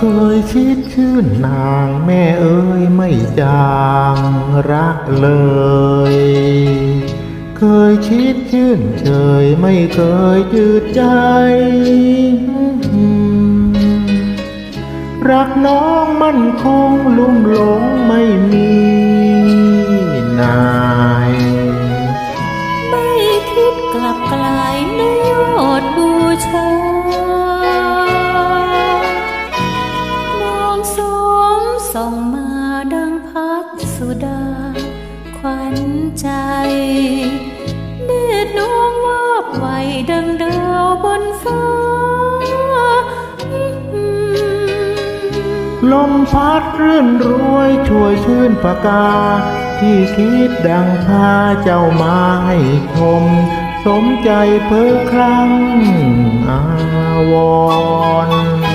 เคยชิดชื่นนางแม่เอ้ยไม่จางรักเลย เคยชิดชื่นเฉยไม่เคยจืดใจ รักน้องมันคงลุ่มหลงไม่ ส่องมาดังพัดสุดา ขวัญใจเนตรน้องวาบไวดังดาวบนฟ้า ลมพัดรื่นรวยช่วยชื่นปากกา ที่คิดดังพาเจ้ามาให้ชมสมใจเพ้อครั้งอาวร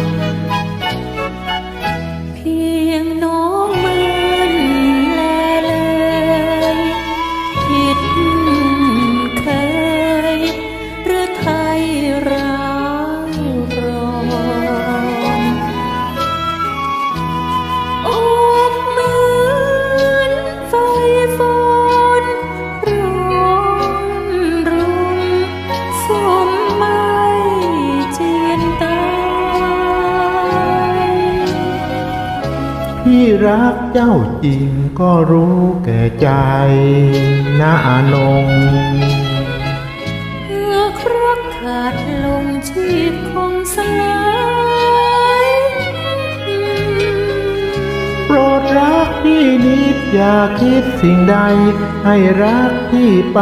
พี่รักเจ้าจริงก็รู้แก่ใจนะอานงเพื่อครักขาดลงชีพคงสลายโปรดรักพี่นิดอย่าคิดสิ่งใด ให้รักพี่ไป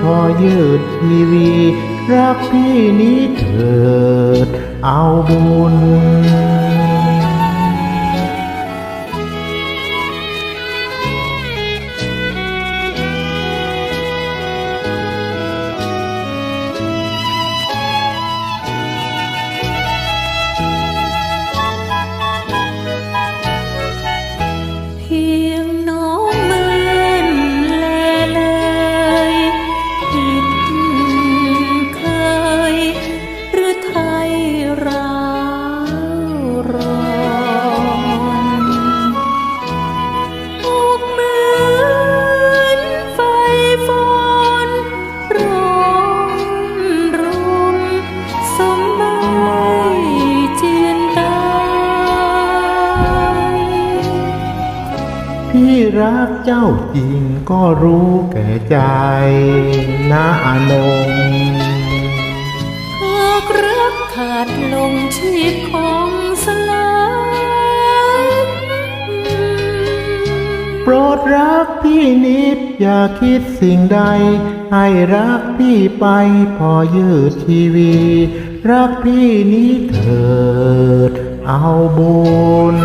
พอยืดทีวี รักพี่นี้เถิดเอาบุญ พี่รักเจ้าจริงก็รู้แก่ใจนะอานงหากรักขาดลงชีพของสลายโปรดรักพี่นิดอย่าคิดสิ่งใด ให้รักพี่ไปพอยืดทีวี รักพี่นี้เถิดเอาบุญ